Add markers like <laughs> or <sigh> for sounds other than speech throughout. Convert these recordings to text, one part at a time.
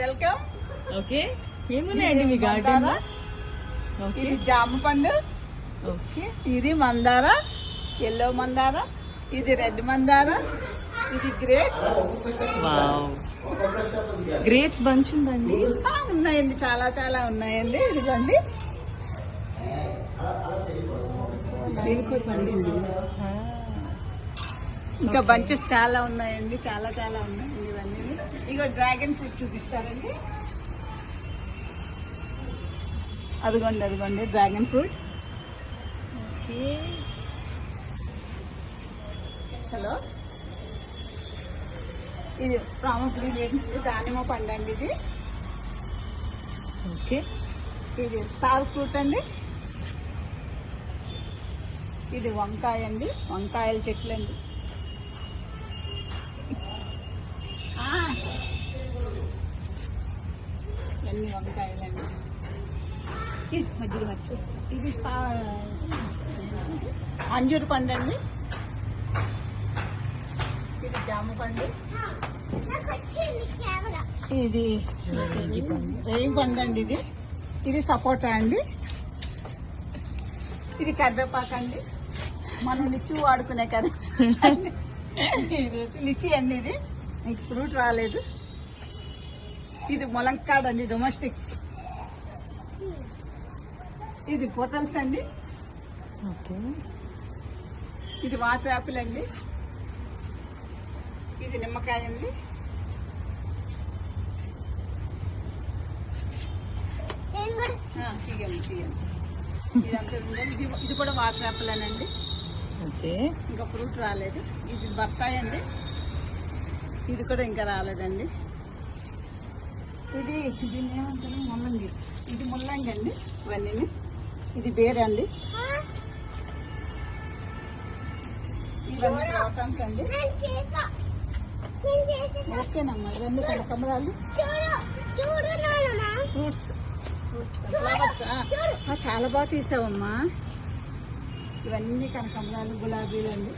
Welcome okay ఏమున్నాయండి మీ garden ఇది జామ పండు. ఓకే ఇది మందార. ఎల్లో మందార. ఇది రెడ్ మందార. ఇది గ్రేప్స్ గ్రేప్స్ బంచ్ ఉందండి ఉన్నాయండి. చాలా చాలా ఉన్నాయండి. ఇదిగోండి. పండింది ఇంకా బంచెస్ చాలా ఉన్నాయండి. చాలా చాలా ఉన్నాయండి. ఇగో డ్రాగన్ ఫ్రూట్ చూపిస్తారండి. అదిగోండి అదిగోండి డ్రాగన్ ఫ్రూట్. ఓకే. చలో ఇది ప్రాముఖ్యం దానిమ్మ పండు అండి ఇది. ఓకే. ఇది స్టార్ ఫ్రూట్ అండి. ఇది వంకాయ అండి వంకాయల చెట్లు అండి ఇది మధ్యలో ఇది అంజూరు పండు అండి. ఇది జామ పండు. ఇది ఏం పండు అండి ఇది? ఇది సపోటా అండి. ఇది కరివేపాకు అండి. మనం లిచి వాడుకునే కదా <laughs> లిచి అండి ఇది. ఇంక ఫ్రూట్ రాలేదు. ఇది ములంకాడ్ అండి డొమెస్టిక్ ఇది పొటల్స్ అండి. ఓకే. ఇది వాటర్ యాపిల్ అండి. ఇది నిమ్మకాయ అండి. ఇది కూడా వాటర్ యాపిల్ అండి ఇంకా ఫ్రూట్ రాలేదు. ఇది బత్తాయి అండి. ఇది కూడా ఇంకా రాలేదండి. ఇది దీన్ని ఏమంటారు ముల్లంగి. ఇది ముల్లంగి అండి ఇవన్నీ ఇది బేర్ అండి. ఇవన్నీ అండి. ఓకేనమ్మా ఇవన్నీ కనకమరాలు. ఫ్రూట్స్. చాలా బాగా తీసావమ్మా. ఇవన్నీ కనకమరాలు గులాబీలు అండి.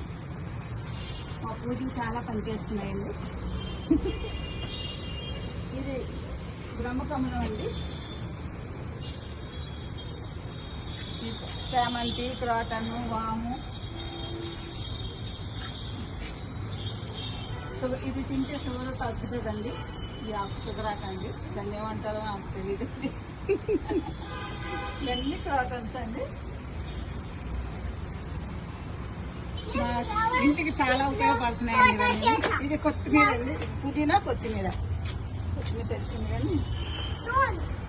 మా పూజలు చాలా పనిచేస్తున్నాయండి. <laughs> ఇది బ్రహ్మకమలం అండి. చామంతి క్రాటను వాము. షుగర్ ఇది తింటే షుగర్ తగ్గుతుందండి. ఈ ఆకు షుగర్ ఆకండి దాన్ని ఏమంటారో నాకు తెలియదు ఇవన్నీ క్రాటన్స్ అండి. మా ఇంటికి చాలా ఉపయోగపడుతున్నాయండి ఇది కొత్తిమీర అండి. పుదీనా కొత్తిమీర. Şimdi sen düşünmeyelim mi? Dur.